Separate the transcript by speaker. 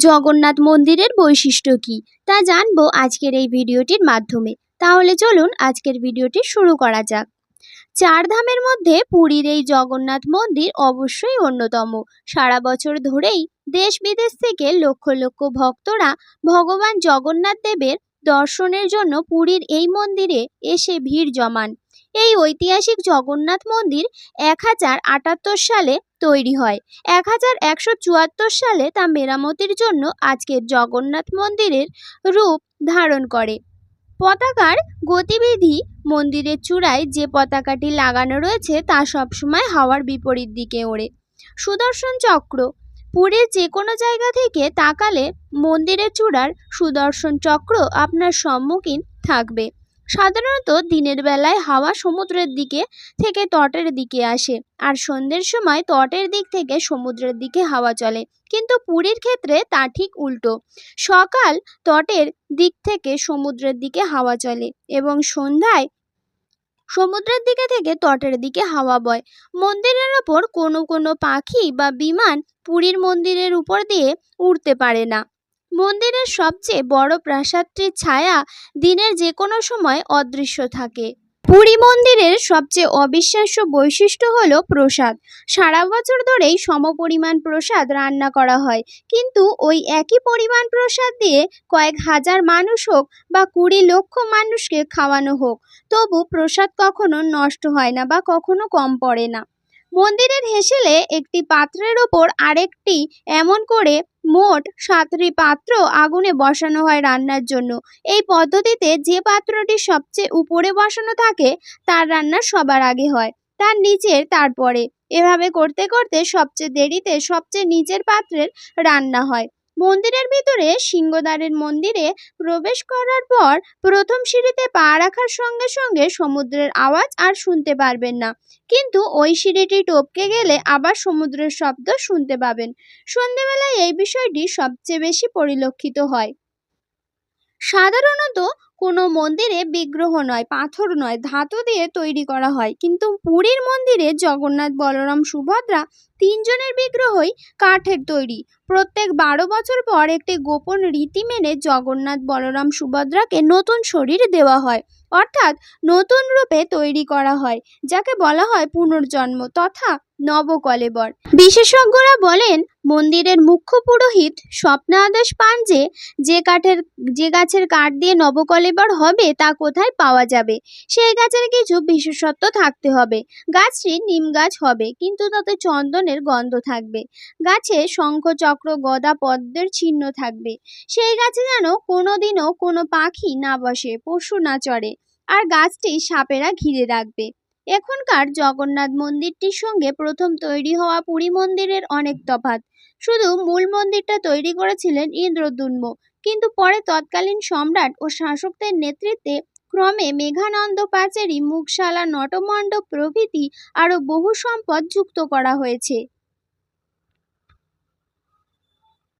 Speaker 1: জগন্নাথ মন্দিরের বৈশিষ্ট্য কী তা জানব আজকের এই ভিডিওটির মাধ্যমে। তাহলে চলুন আজকের ভিডিওটি শুরু করা যাক। চার ধামের মধ্যে পুরীর এই জগন্নাথ মন্দির অবশ্যই অন্যতম। সারা বছর ধরেই দেশ বিদেশ থেকে লক্ষ লক্ষ ভক্তরা ভগবান জগন্নাথ দেবের দর্শনের জন্য পুরীর এই মন্দিরে এসে ভিড় জমান। এই ঐতিহাসিক জগন্নাথ মন্দির এক হাজার আটাত্তর সালে তৈরি হয়। এক হাজার একশো চুয়াত্তর সালে তা মেরামতির জন্য আজকের জগন্নাথ মন্দিরের রূপ ধারণ করে। পতাকার গতিবিধি মন্দিরের চূড়ায় যে পতাকাটি লাগানো রয়েছে তা সবসময় হাওয়ার বিপরীত দিকে ওড়ে। সুদর্শন চক্র পুরীর যে কোনো জায়গা থেকে তাকালে মন্দিরের চূড়ার সুদর্শন চক্র আপনার সম্মুখীন থাকবে। সাধারণত দিনের বেলায় হাওয়া সমুদ্রের দিকে থেকে তটের দিকে আসে আর সন্ধ্যের সময় তটের দিক থেকে সমুদ্রের দিকে হাওয়া চলে। কিন্তু পুরীর ক্ষেত্রে তা ঠিক উল্টো। সকাল তটের দিক থেকে সমুদ্রের দিকে হাওয়া চলে এবং সন্ধ্যায় সমুদ্রের দিকে থেকে তটের দিকে হাওয়া বয়। মন্দিরের ওপর কোনো কোনো পাখি বা বিমান পুরীর মন্দিরের উপর দিয়ে উড়তে পারে না। মন্দিরের সবচেয়ে বড় প্রাসাদটির ছায়া দিনের যে কোনো সময় অদৃশ্য থাকে। পুরী মন্দিরের সবচেয়ে অবিশ্বাস্য বৈশিষ্ট্য হলো প্রসাদ। সারা বছর ধরেই সমপরিমাণ প্রসাদ রান্না করা হয়। কিন্তু ওই একই পরিমাণ প্রসাদ দিয়ে কয়েক হাজার মানুষ হোক বা কুড়ি লক্ষ মানুষকে খাওয়ানো হোক, তবু প্রসাদ কখনো নষ্ট হয় না বা কখনো কম পড়ে না। মন্দিরের হেসেলে একটি পাত্রের ওপর আরেকটি, এমন করে মোট সাতটি পাত্র আগুনে বসানো হয় রান্নার জন্য। এই পদ্ধতিতে যে পাত্রটি সবচেয়ে উপরে বসানো থাকে, তার রান্না সবার আগে হয়, তার নিচের তারপরে। এভাবে করতে করতে সবচেয়ে দেরিতে সবচেয়ে নিচের পাত্রের রান্না হয়। মন্দিরের ভিতরে সিংহদ্বারের মন্দিরে প্রবেশ করার পর প্রথম সিঁড়িতে পা রাখার সঙ্গে সঙ্গে সমুদ্রের আওয়াজ আর শুনতে পারবেন না। কিন্তু ওই সিঁড়িটি টপকে গেলে আবার সমুদ্রের শব্দ শুনতে পাবেন। সন্ধেবেলায় এই বিষয়টি সবচেয়ে বেশি পরিলক্ষিত হয়। সাধারণত কোনো মন্দিরে বিগ্রহ নয়, পাথর নয়, ধাতু দিয়ে তৈরি করা হয়। কিন্তু পুরীর মন্দিরে জগন্নাথ, বলরাম, সুভদ্রা তিনজনের বিগ্রহই কাঠের তৈরি। প্রত্যেক বারো বছর পর একটি গোপন রীতি মেনে জগন্নাথ, বলরাম, সুভদ্রাকে নতুন শরীর দেওয়া হয়। অর্থাৎ নতুন রূপে তৈরি করা হয়, যাকে বলা হয় পুনর্জন্ম তথা নবকলেবর। বিশেষজ্ঞরা বলেন, মন্দিরের মুখ্য পুরোহিত স্বপ্নাদেশ পান যে যে কাঠের, যে গাছের কাঠ দিয়ে নবকলেবর হবে তা কোথায় পাওয়া যাবে। সেই গাছের কিছু বিশেষত্ব থাকতে হবে। গাছটি নিম গাছ হবে, কিন্তু তাতে চন্দনের গন্ধ থাকবে। গাছে শঙ্খ চক্র গদা পদ্মের চিহ্ন থাকবে। সেই গাছে যেন কোনোদিনও কোনো পাখি না বসে, পশু না চড়ে। আর গাছটি সাপেরা ঘিরে রাখবে। এখনকার জগন্নাথ মন্দিরটির সঙ্গে প্রথম তৈরি হওয়া পুরী মন্দিরের অনেক তফাৎ। শুধু মূল মন্দিরটা তৈরি করেছিলেন ইন্দ্রদুন্ম কিন্তু পরে তৎকালীন সম্রাট ও শাসকদের নেতৃত্বে ক্রমে মেঘানন্দ পাচেরি মুখশালা, নটমণ্ডপ প্রভৃতি আরও বহু সম্পদ যুক্ত করা হয়েছে।